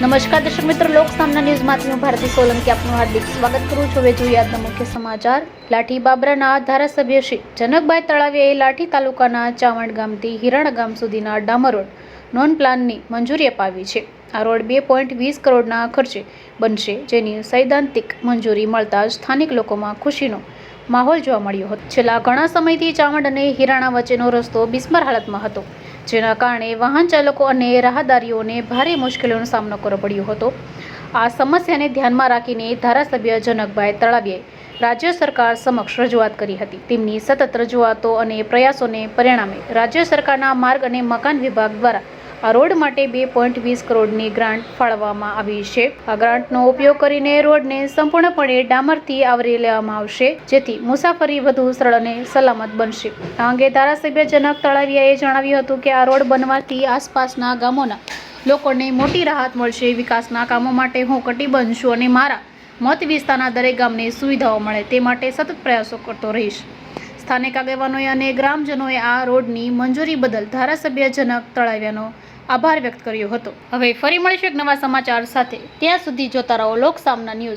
નમસ્કાર દર્શક મિત્રો, લોક સામના ન્યૂઝમાંથી હું ભારતી સોલંકી આપનું હાર્દિક સ્વાગત કરું છું. હવે જોઈએ આજના મુખ્ય સમાચાર. લાઠી બાબરાના ધારાસભ્ય શ્રી જનકભાઈ તળાવીએ લાઠી તાલુકાના ચાવણ ગામથી હિરાણા ગામ સુધીના ડામર રોડ નોન પ્લાનની મંજૂરી અપાવી છે. આ રોડ બે પોઈન્ટ વીસ કરોડના ખર્ચે બનશે, જેની સૈદ્ધાંતિક મંજૂરી મળતા જ સ્થાનિક લોકોમાં ખુશીનો માહોલ જોવા મળ્યો હતો. છેલ્લા ઘણા સમયથી ચાવંડ અને હિરાણા વચ્ચેનો રસ્તો બિસ્માર હાલતમાં હતો. જેના કારણે વાહન ચાલકો અને રાહદારીઓને ભારે મુશ્કેલીઓનો સામનો કરવો પડ્યો હતો. આ સમસ્યાને ધ્યાનમાં રાખીને ધારાસભ્ય જનકભાઈ તળાવીએ રાજ્ય સરકાર સમક્ષ રજૂઆત કરી હતી. તેમની સતત રજૂઆતો અને પ્રયાસોને પરિણામે રાજ્ય સરકારના માર્ગ અને મકાન વિભાગ દ્વારા આ રોડ માટે બે પોઈન્ટ વીસ કરોડની ગ્રાન્ટ ફાળવવામાં આવી છે. આ ગ્રાન્ટનો ઉપયોગ કરીને રોડને સંપૂર્ણપણે ડામરથી આવરી લેવામાં આવશે, જેથી મુસાફરી વધુ સરળ અને સલામત બનશે. આ અંગે ધારાસભ્ય જનક તળાવિયાએ જણાવ્યું હતું કે આ રોડ બનવાથી આસપાસના ગામોના લોકોને મોટી રાહત મળશે. વિકાસના કામો માટે હું કટિબંધ છું અને મારા મત વિસ્તારના દરેક ગામને સુવિધાઓ મળે તે માટે સતત પ્રયાસો કરતો રહીશ. સ્થાનિક આગેવાનોએ અને ગ્રામજનોએ આ રોડની મંજૂરી બદલ ધારાસભ્ય જનક તળાવ્યાનો આભાર વ્યક્ત કર્યો હતો. હવે ફરી મળીશું એક નવા સમાચાર સાથે. ત્યાં સુધી જોતા રહો લોક સામના ન્યૂઝ.